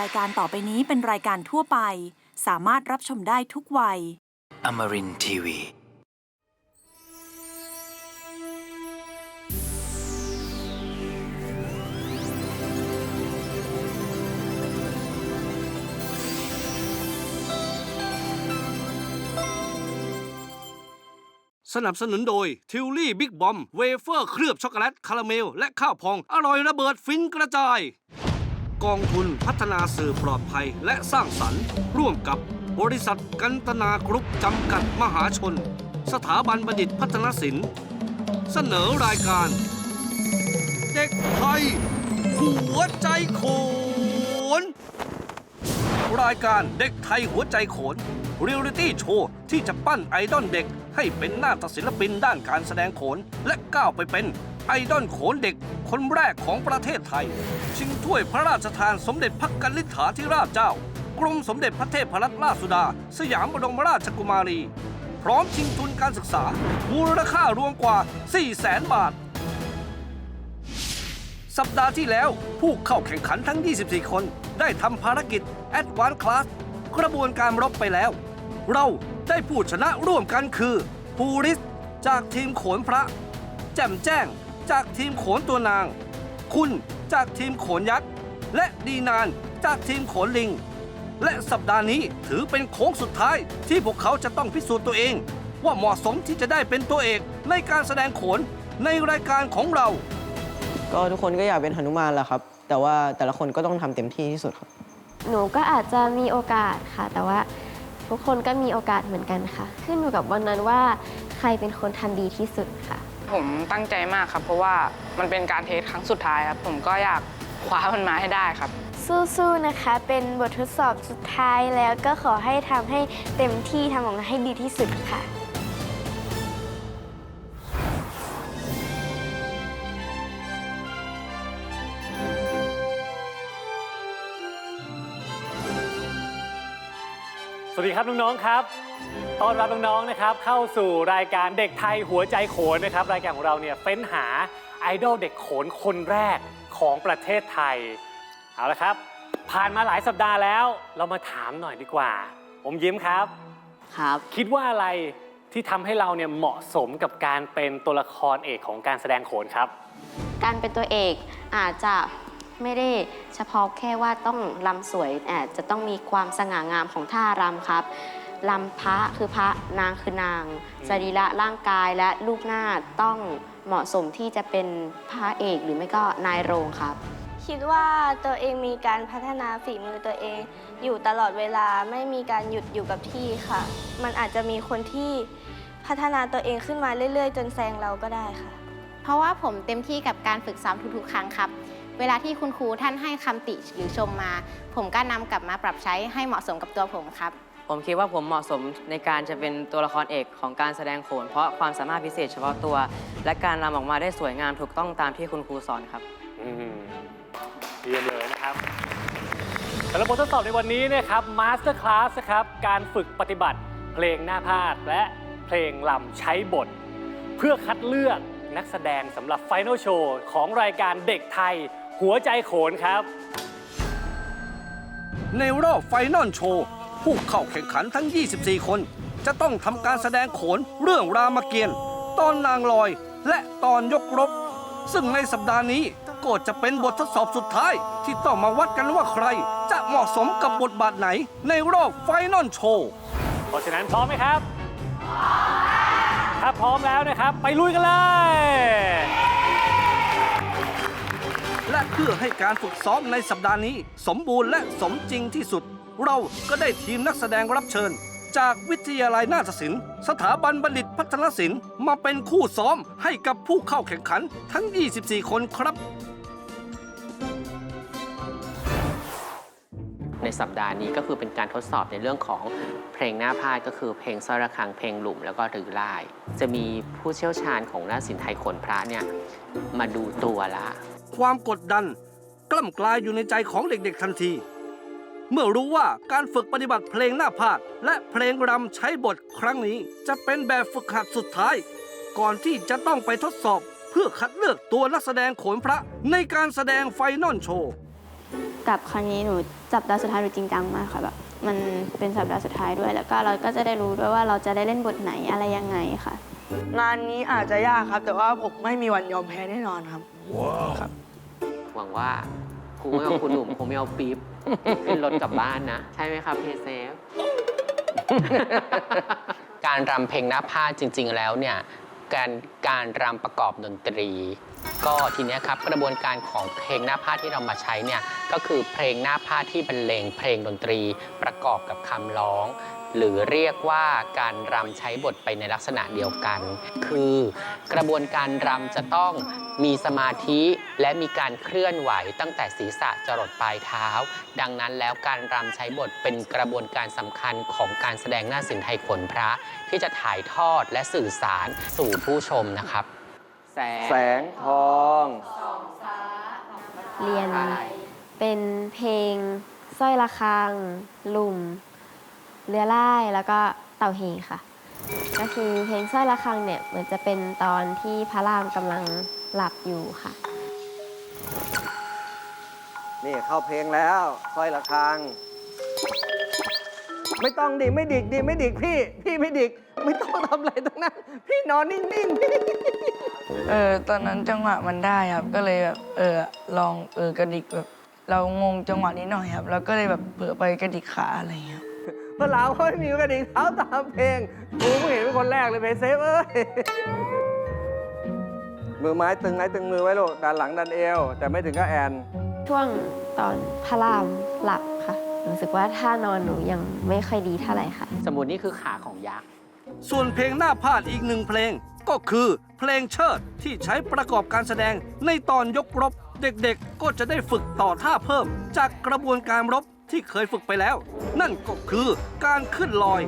รายการต่อไปนี้เป็นรายการทั่วไป สามารถรับชมได้ทุกวัย Amarin Tiwi. สนับสนุนโดยทิวลี่บิ๊กบอม เวเฟอร์เคลือบช็อกโกแลต คาราเมล และข้าวพอง อร่อยระเบิดฟินกระจาย กองทุนพัฒนาสื่อปลอดภัยและสร้างสรรค์ ร่วมกับบริษัทกันตนากรุ๊ปจำกัดมหาชน สถาบันบัณฑิตพัฒนศิลป์เสนอรายการ เด็กไทย หัวใจโขน รายการเด็กไทยหัวใจโขนเรียลลิตี้โชว์ที่จะปั้นไอดอลเด็กให้เป็นหน้าตศิลปินด้านการแสดงโขน และก้าวไปเป็น ไอดอลโขนเด็กคนแรกของประเทศไทย ชิงถ้วยพระราชทานสมเด็จพระกัลลิษฐาธิราชเจ้า กรมสมเด็จพระเทพรัตนราชสุดา สยามบรมราชกุมารี พร้อมชิงทุนการศึกษา มูลค่ารวมกว่า 4 0 0แสนบาท สัปดาห์ที่แล้วผู้เข้าแข่งขันทั้ง 24 คนได้ทำภารกิจ Advanced Class กระบวนการรบไปแล้ว เราได้ผู้ชนะร่วมกันคือภูริศจากทีมโขนพระ แจ่มแจ้ง จากทีมโขนตัวนาง คุณจากทีมโขนยักษ์ และดีนานจากทีมโขนลิง และสัปดาห์นี้ถือเป็นโค้งสุดท้ายที่พวกเขาจะต้องพิสูจน์ตัวเอง ว่าเหมาะสมที่จะได้เป็นตัวเอกในการแสดงโขนในรายการของเรา ก็ทุกคนก็อยากเป็นหนุมานแหละครับ แต่ว่าแต่ละคนก็ต้องทำเต็มที่ที่สุดครับ หนูก็อาจจะมีโอกาสค่ะ แต่ว่าทุกคนก็มีโอกาสเหมือนกันค่ะ ขึ้นอยู่กับวันนั้นว่าใครเป็นคนทำดีที่สุดค่ะ ผมตั้งใจมากครับ เพราะว่ามันเป็นการเทสครั้งสุดท้ายครับ ผมก็อยากคว้ามันมาให้ได้ครับ สู้ๆนะคะ เป็นบททดสอบสุดท้ายแล้วก็ขอให้ทำให้เต็มที่ทำออกมาให้ดีที่สุดค่ะสวัสดีครับน้องๆครับ ต้อนรับน้องๆนะครับเข้าสู่รายการเด็กไทยหัวใจโขนนะครับรายการของเราเนี่ยเฟ้นหาไอดอลเด็กโขนคนแรกของประเทศไทยเอาละครับ ผ่านมาหลายสัปดาห์แล้ว เรามาถามหน่อยดีกว่า ผมยิ้มครับ ครับ คิดว่าอะไรที่ทำให้เราเนี่ยเหมาะสมกับการเป็นตัวละครเอกของการแสดงโขนครับ การเป็นตัวเอกอาจจะไม่ได้เฉพาะแค่ว่าต้องรำสวยอาจจะต้องมีความสง่างามของท่ารำครับ รำพระคือพระนางคือนาง สรีระร่างกายและรูปหน้าต้องเหมาะสมที่จะเป็นพระเอกหรือไม่ก็นายโรงครับ คิดว่าตัวเองมีการพัฒนาฝีมือตัวเอง อยู่ตลอดเวลาไม่มีการหยุดอยู่กับที่ค่ะ มันอาจจะมีคนที่พัฒนาตัวเองขึ้นมาเรื่อย ๆ จนแซงเราก็ได้ค่ะ เพราะว่าผมเต็มที่กับการฝึกซ้อมทุกๆ ครั้งครับ เวลาที่คุณครูท่านให้คำติหรือชมมา ผมก็นำกลับมาปรับใช้ให้เหมาะสมกับตัวผมครับ ผมคิดว่าผมเหมาะสมในการจะเป็นตัวละครเอกของการแสดงโขน เพราะความสามารถพิเศษเฉพาะตัว และการรำออกมาได้สวยงามถูกต้องตามที่คุณครูสอนครับ อืมเยี่ยมเลยนะครับสำหรับบททดสอบในวันนี้เนะครับมาสเตอร์คลาสนะครับการฝึกปฏิบัติเพลงหน้าพาดและเพลงลำใช้บท เพื่อคัดเลือกนักแสดงสำหรับไฟน a ลโชว์ของรายการเด็กไทย หัวใจโขนครับ ในรอบไฟนอลโชว์ ผู้เข้าแข่งขันทั้ง 24 คน จะต้องทำการแสดงโขนเรื่องรามเกียรติ์ตอนนางลอย และตอนยกรบ ซึ่งในสัปดาห์นี้ก็จะเป็นบททดสอบสุดท้าย ที่ต้องมาวัดกันว่าใคร จะเหมาะสมกับบทบาทไหนในรอบไฟนอลโชว์เพราะฉะนั้นพร้อมไหมครับ ถ้าพร้อมแล้วนะครับ ไปลุยกันเลย และเพื่อให้การฝึกซ้อมในสัปดาห์นี้ สมบูรณ์และสมจริงที่สุด เราก็ได้ทีมนักแสดงรับเชิญ จากวิทยาลัยนาฏศิลป์ สถาบันบัณฑิตพัฒนศิลป์มาเป็นคู่ซ้อมให้กับผู้เข้าแข่งขันทั้ง 24 คนครับ ในสัปดาห์นี้ก็คือเป็นการทดสอบในเรื่องของเพลงหน้าพาดก็คือเพลงสร้อยระฆังเพลงหลุมแล้วก็รือลายจะมีผู้เชี่ยวชาญของนาฏศิลป์ไทยโขนพระเนี่ยมาดูตัวละ ความกดดันกล้ำกลายอยู่ในใจของเด็กๆทันที เมื่อรู้ว่าการฝึกปฏิบัติเพลงหน้าพาดและเพลงรำใช้บทครั้งนี้ จะเป็นแบบฝึกหัดสุดท้าย ก่อนที่จะต้องไปทดสอบเพื่อคัดเลือกตัวนักแสดงโขนพระในการแสดงไฟนอลโชว์กับครั้งนี้หนูสัปดาห์สุดท้ายหนูจริงจังมากค่ะแบบมันเป็นสัปดาห์สุดท้ายด้วย แล้วก็เราก็จะได้รู้ด้วยว่าเราจะได้เล่นบทไหนอะไรยังไงค่ะ งานนี้อาจจะยากครับ แต่ว่าผมไม่มีวันยอมแพ้แน่นอนครับครับ หวังว่า ครูกับคุณหนุ่มคงไม่เอาปี๊บขึ้นรถกลับบ้านนะ ใช่ไหมครับเพเซฟ การรำเพลงหน้าผ้าจริง ๆ แล้วเนี่ยการการรำประกอบดนตรี ก็ทีเนี้ยครับกระบวนการของเพลงหน้าผ้าที่เรามาใช้เนี่ยก็คือเพลงหน้าผ้าที่บรรเลงเพลงดนตรีประกอบกับคำร้อง หรือเรียกว่าการรำใช้บทไปในลักษณะเดียวกัน คือกระบวนการรำจะต้องมีสมาธิและมีการเคลื่อนไหวตั้งแต่ศีรษะจรดปลายเท้า ดังนั้นแล้วการรำใช้บทเป็นกระบวนการสำคัญของการแสดงหน้าสินไทยขนพระ ที่จะถ่ายทอดและสื่อสารสู่ผู้ชมนะครับ แสงแสงทองเรียนเป็นเพลงสร้อยระฆังหลุ่ม เรือล่ายแล้วก็เต่าเฮค่ะ ก็คือเพลงสร้อยระฆังเนี่ยเหมือนจะเป็นตอนที่พระรามกำลังหลับอยู่ค่ะ นี่เข้าเพลงแล้วสร้อยระฆัง ไม่ต้องดิไม่ดิกดิไม่ดิกพี่ พี่ไม่ดิก ไม่ต้องทำอะไรทั้งนั้น พี่นอนนิ่งๆพี่เออตอนนั้นจังหวะมันได้ครับ ก็เลยแบบเออลองเออกระดิกแบบ เรางงจังหวะนี้หน่อยครับ แล้วก็เลยแบบเผื่อไปกระดิกขาอะไรอย่างเงี้ยครับ เพราะเราเขาไม่มีกระดิ่งเท้าตามเพลงกูเพิ่งเห็นเป็นคนแรกเลยเพเซฟเอ้ย มือไม้ตึงไม้ตึงมือไว้ลูกดันหลังดันเอว แต่ไม่ถึงก็แอน ช่วงตอนพระรามหลับค่ะรู้สึกว่าท่านอนหนูยังไม่ค่อยดีเท่าไหร่ค่ะ สมมุตินี่คือขาของยักษ์ ส่วนเพลงหน้าพาดอีกหนึ่งเพลง ก็คือเพลงเชิดที่ใช้ประกอบการแสดงในตอนยกรบ เด็กๆก็จะได้ฝึกต่อท่าเพิ่ม จากกระบวนการรบ ที่เคยฝึกไปแล้ว นั่นก็คือการขึ้นลอย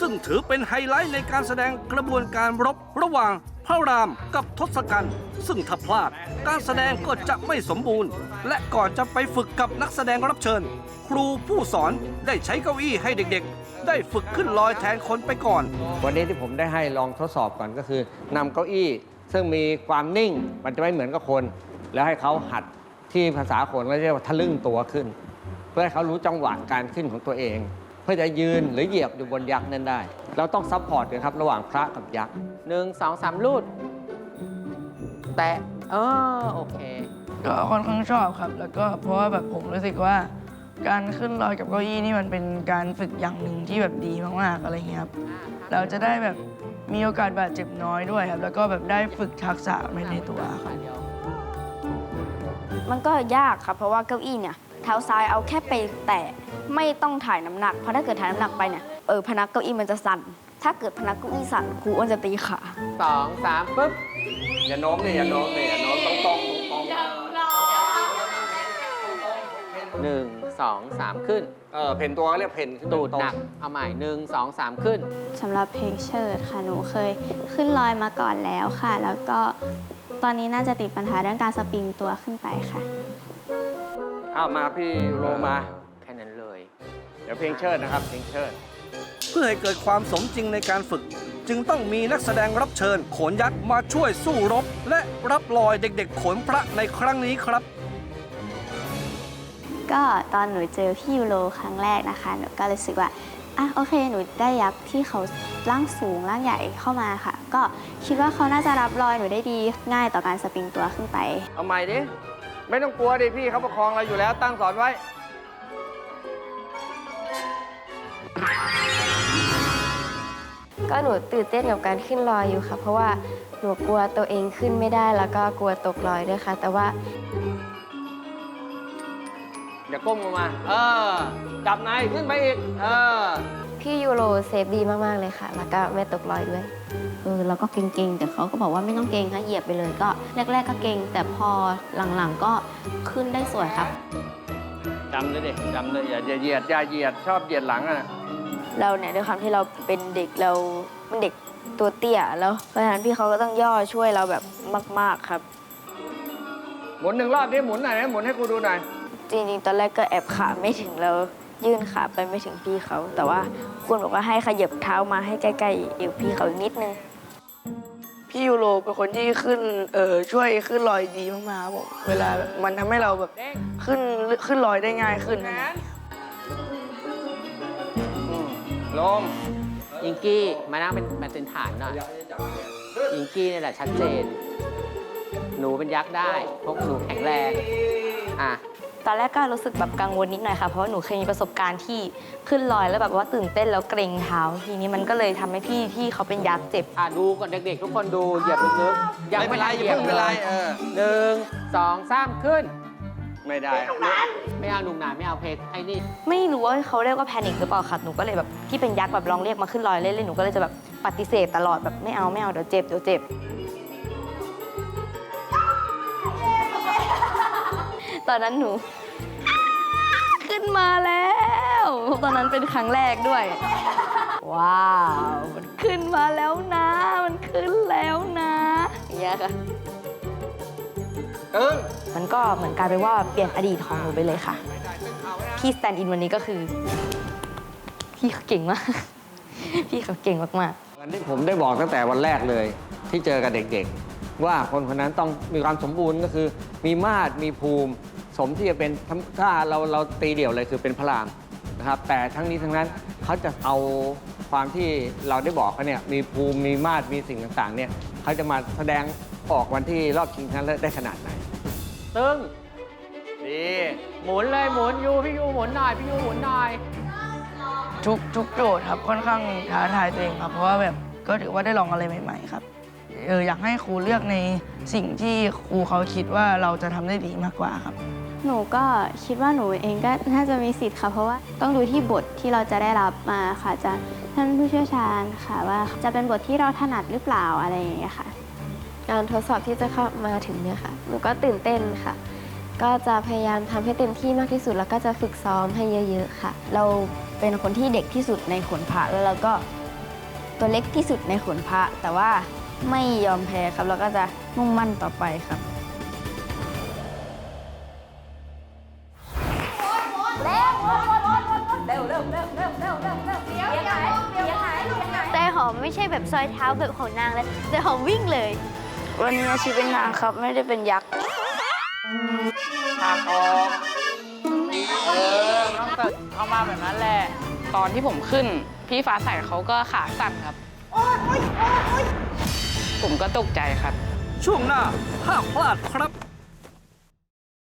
ซึ่งถือเป็นไฮไลท์ในการแสดงกระบวนการรบระหว่างพระรามกับทศกัณฐ์ซึ่งถ้าพลาดการแสดงก็จะไม่สมบูรณ์ และก่อนจะไปฝึกกับนักแสดงรับเชิญ ครูผู้สอนได้ใช้เก้าอี้ให้เด็กๆ ได้ฝึกขึ้นลอยแทนคนไปก่อน วันนี้ที่ผมได้ให้ลองทดสอบก่อนก็คือนำเก้าอี้ ซึ่งมีความนิ่งมันจะไม่เหมือนกับคน แล้วให้เขาหัดที่ภาษาคนก็เรียกว่าทะลึ่งตัวขึ้น เพื่อให้เขารู้จังหวะการขึ้นของตัวเอง เพื่อจะยืนหรือเหยียบอยู่บนยักษ์นั้นได้ เราต้องซัพพอร์ตกันครับระหว่างพระกับยักษ์หนึ่งสองสามลูดแตะเออโอเค ก็ค่อนข้างชอบครับ แล้วก็เพราะว่าแบบผมรู้สึกว่า การขึ้นลอยกับเก้าอี้นี่มันเป็นการฝึกอย่างหนึ่งที่แบบดีมากๆอะไรเงี้ยครับเราจะได้แบบมีโอกาสบาดเจ็บน้อยด้วยครับ แล้วก็แบบได้ฝึกทักษะไปในตัวครับ มันก็ยากครับเพราะว่าเก้าอี้เนี่ย เท้าซ้ายเอาแค่ไปแตะไม่ต้องถ่ายน้ำหนัก เพราะถ้าเกิดถ่ายน้ำหนักไปเนี่ยเออพนักเก้าอี้มันจะสั่น ถ้าเกิดพนักเก้าอี้สั่นครูอ้วนจะตีขาสองสามปุ๊บ อย่าโน้มนี่อย่าโน้มนี่อย่าโน้มตรงตรงตรงหนึ่งสองสามขึ้น เออเพนตัวเขาเรียกเพนขึ้นตูดตรงหนัก เอาใหม่หนึ่งสองสามขึ้นสำหรับเพลงเชิดค่ะหนูเคยขึ้นลอยมาก่อนแล้วค่ะ แล้วก็ตอนนี้น่าจะติดปัญหาเรื่องการสปริงตัวขึ้นไปค่ะ เอามาพี่โรมาแค่นั้นเลย เดี๋ยวเพลงเชิดนะครับ เพลงเชิด เพื่อให้เกิดความสมจริงในการฝึก จึงต้องมีนักแสดงรับเชิญโขนยักษ์มาช่วยสู้รบ และรับลอยเด็กๆ โขนพระในครั้งนี้ครับ ก็ตอนหนูเจอพี่ยูโรครั้งแรกนะคะ หนูก็รู้สึกว่าอะโอเค หนูได้ยักษ์ที่เขาร่างสูงร่างใหญ่เข้ามาค่ะ ก็คิดว่าเขาน่าจะรับรอยหนูได้ดีง่ายต่อการสปริงตัวขึ้นไป เอาใหม่ดิ ไม่ต้องกลัวดิพี่เขาประคองเราอยู่แล้วตั้งสอนไว้ ก็หนูตื่นเต้นกับการขึ้นลอยอยู่ค่ะ เพราะว่าหนูกลัวตัวเองขึ้นไม่ได้แล้วก็กลัวตกลอยด้วยค่ะ แต่ว่าอย่าก้มลงมา เออ จับในขึ้นไปอีก เออ พี่ยูโรเซฟดีมาก ๆ เลยค่ะ แล้วก็ไม่ตกลอยด้วย เออเราก็เก่งๆแต่เขาก็บอกว่าไม่ต้องเก่งค่ะเหยียบไปเลยก็แรก ๆ ก็เก่งแต่พอหลังๆก็ขึ้นได้สวยครับจำเลยดิจำเลยอย่าอย่าเหยียดอย่าเหยียดชอบเหยียดหลังอะเราเนี่ยด้วยความที่เราเป็นเด็กเราเป็นเด็กตัวเตี้ยแล้วเพราะฉะนั้นพี่เขาก็ต้องย่อช่วยเราแบบมาก ๆครับ หมุนหนึ่งรอบดิหมุนหน่อยนะหมุนให้กูดูหน่อยจริงๆตอนแรกก็แอบขาไม่ถึงแล้วยื่นขาไปไม่ถึงพี่เขา แต่ว่าคุณบอกว่าให้ขยับเท้ามาให้ใกล้ๆเอวพี่เขาอีกนิดนึง พี่ยูโรเป็นคนที่ขึ้นเออช่วยขึ้นลอยดีมากๆครับผมเวลาแบบมันทำให้เราแบบขึ้นขึ้นลอยได้ง่ายขึ้นนะลมอิงกี้มานั่งเป็นมาเป็นฐานหน่อยอิงกี้นี่แหละชัดเจน หนูเป็นยักษ์ได้พวกหนูแข็งแรงอะ ตอนแรกก็รู้สึกแบบกังวลนิดหน่อยค่ะ เพราะว่าหนูเคยมีประสบการณ์ที่ขึ้นลอยแล้วแบบว่าตื่นเต้นแล้วเกรงเท้า ทีนี้มันก็เลยทำให้พี่ที่เขาเป็นยักษ์เจ็บ อะดูก่อนเด็กๆ ทุกคนดูเหยียบลึกๆยังไม่เป็นไรทัอย่าเพิ่งเป็นไรเออหนึ่งสองสามขึ้น ไม่ได้ไม่เอาหนุ่มหนาไม่เอาเพชรไอ้นี่ไม่รู้ว่าเขาเรียกว่าแพนิคหรือเปล่าค่ะหนูก็เลยแบบที่เป็นยักษ์แบบลองเรียกมาขึ้นลอยเล่นๆหนูก็เลยจะแบบปฏิเสธตลอดแบบไม่เอาไม่เอาเดี๋ยวเจ็บเดี๋ยวเจ็บ ตอนนั้นหนู ขึ้นมาแล้ว ตอนนั้นเป็นครั้งแรกด้วย ว้าว มันขึ้นมาแล้วนะ มันขึ้นแล้วนะอย่างเงี้ยค่ะมันก็เหมือนกลายเป็นว่าเปลี่ยนอดีตของหนูไปเลยค่ะ พี่สแตนด์อินวันนี้ก็คือ พี่เขาเก่งมาก พี่เขาเก่งมากๆอันนี้ผมได้บอกตั้งแต่วันแรกเลย ที่เจอกับเด็กๆ ว่าคนคนนั้นต้องมีความสมบูรณ์ก็คือ มีมาตรมีภูมิ สมที่จะเป็นถ้าเราเราตีเดี่ยวเลยคือเป็นพระรามนะครับ แต่ทั้งนี้ทั้งนั้นเขาจะเอาความที่เราได้บอกเขาเนี่ยมีภูมิมีมาตรมีสิ่งต่างๆเนี่ยเขาจะมาแสดงออกวันที่รอบชิงชนะเลิศได้ขนาดไหนตึงดีหมุนเลยหมุนยูพี่ยูหมุนหน่อยพี่ยูหมุนหน่อยทุกทุกโจทย์ครับค่อนข้างท้าทายตัวเองครับ เพราะว่าแบบก็ถือว่าได้ลองอะไรใหม่ ๆ ครับเอออยากให้ครูเลือกในสิ่งที่ครูเขาคิดว่าเราจะทำได้ดีมากกว่าครับ หนูก็คิดว่าหนูเองก็น่าจะมีสิทธิ์ค่ะ เพราะว่าต้องดูที่บทที่เราจะได้รับมาค่ะจากท่านผู้เชี่ยวชาญค่ะ ว่าจะเป็นบทที่เราถนัดหรือเปล่าอะไรอย่างเงี้ยค่ะ การทดสอบที่จะเข้ามาถึงเนี่ยค่ะ หนูก็ตื่นเต้นค่ะ ก็จะพยายามทำให้เต็มที่มากที่สุด แล้วก็จะฝึกซ้อมให้เยอะ ๆ ค่ะ เราเป็นคนที่เด็กที่สุดในขนพระแล้วเราก็ตัวเล็กที่สุดในขนพระแต่ว่าไม่ยอมแพ้ครับ แล้วก็จะมุ่งมั่นต่อไปครับ อมไม่ใช่แบบซอยเท้าแบบของนางเลยแต่หอมวิ่งเลย วันนี้อาชีพเป็นนางครับไม่ได้เป็นยักษ์ทางออกเออต้องเกิดเข้ามาแบบนั้นแหละ ตอนที่ผมขึ้น พี่ฟ้าใสเขาก็ขาสั่นครับ ผมก็ตกใจครับ ช่วงหน้าห้ามพลาดครับ